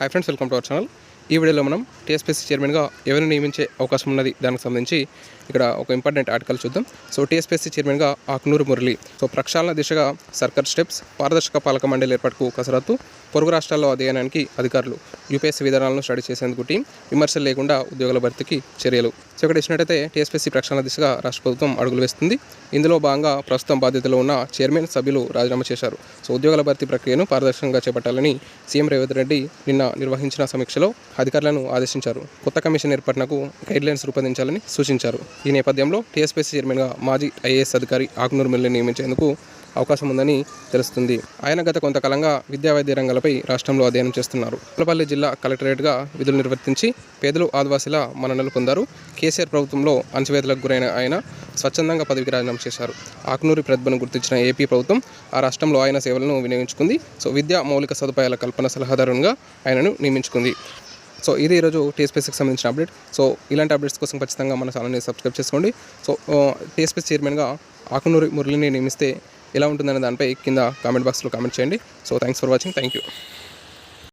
Hi friends welcome to our channel ఈ వీడియోలో మనం టీఎస్పీసీ చైర్మన్గా ఎవరిని నియమించే అవకాశం ఉన్నది దానికి సంబంధించి ఇక్కడ ఒక ఇంపార్టెంట్ ఆర్టికల్ చూద్దాం. సో టీఎస్పీసీ చైర్మన్గా ఆకునూరు మురళి సో ప్రక్షాళన దిశగా సర్కార్ స్టెప్స్ పారదర్శక పాలక మండలి ఏర్పాటుకు కసరత్తు. పొరుగు రాష్ట్రాల్లో అధ్యయనానికి అధికారులు యూపీఎస్సీ విధానాలను స్టడీ చేసేందుకు టీం విమర్శలు లేకుండా ఉద్యోగుల భర్తీకి చర్యలు. సో ఇక్కడ ఇచ్చినట్టయితే టీఎస్పీసీ ప్రక్షాళన దిశగా రాష్ట్ర ప్రభుత్వం అడుగులు వేస్తుంది. ఇందులో భాగంగా ప్రస్తుతం బాధ్యతలో ఉన్న చైర్మన్ సభ్యులు రాజీనామా చేశారు. సో ఉద్యోగుల భర్తీ ప్రక్రియను పారదర్శకంగా చేపట్టాలని సీఎం రేవంత్ రెడ్డి నిన్న నిర్వహించిన సమీక్షలో అధికారులను ఆదేశించారు. కొత్త కమిషన్ ఏర్పాటునకు గైడ్లైన్స్ రూపొందించాలని సూచించారు. ఈ నేపథ్యంలో టీఎస్పీసీ చైర్మన్గా మాజీ ఐఏఎస్ అధికారి ఆగ్నూర్ ఆకునూరు నియమించారు చేసేందుకు అవకాశం ఉందని తెలుస్తుంది. ఆయన గత కొంతకాలంగా విద్యా వైద్య రంగాలపై రాష్ట్రంలో అధ్యయనం చేస్తున్నారు. పులపల్లి జిల్లా కలెక్టరేట్గా విధులు నిర్వర్తించి పేదలు ఆదివాసీల మన్ననలు పొందారు. కేసీఆర్ ప్రభుత్వంలో అంచవేతలకు గురైన ఆయన స్వచ్ఛందంగా పదవికి రాజీనామా చేశారు. ఆకునూరి ప్రతిభను గుర్తించిన ఏపీ ప్రభుత్వం ఆ రాష్ట్రంలో ఆయన సేవలను వినియోగించుకుంది. సో విద్యా మౌలిక సదుపాయాల కల్పన సలహాదారునిగా ఆయనను నియమించుకుంది. సో ఇది ఈరోజు టీఎస్పీసీకి సంబంధించిన అప్డేట్. సో ఇలాంటి అప్డేట్స్ కోసం ఖచ్చితంగా మన ఛానల్ని సబ్స్క్రైబ్ చేసుకోండి. సో టీఎస్పీసీ చైర్మన్గా ఆకునూరి మురళిని నియమిస్తే ఎలా ఉంటుందనే దానిపై కింద కామెంట్ బాక్స్లో కామెంట్ చేయండి. So thanks for watching thank you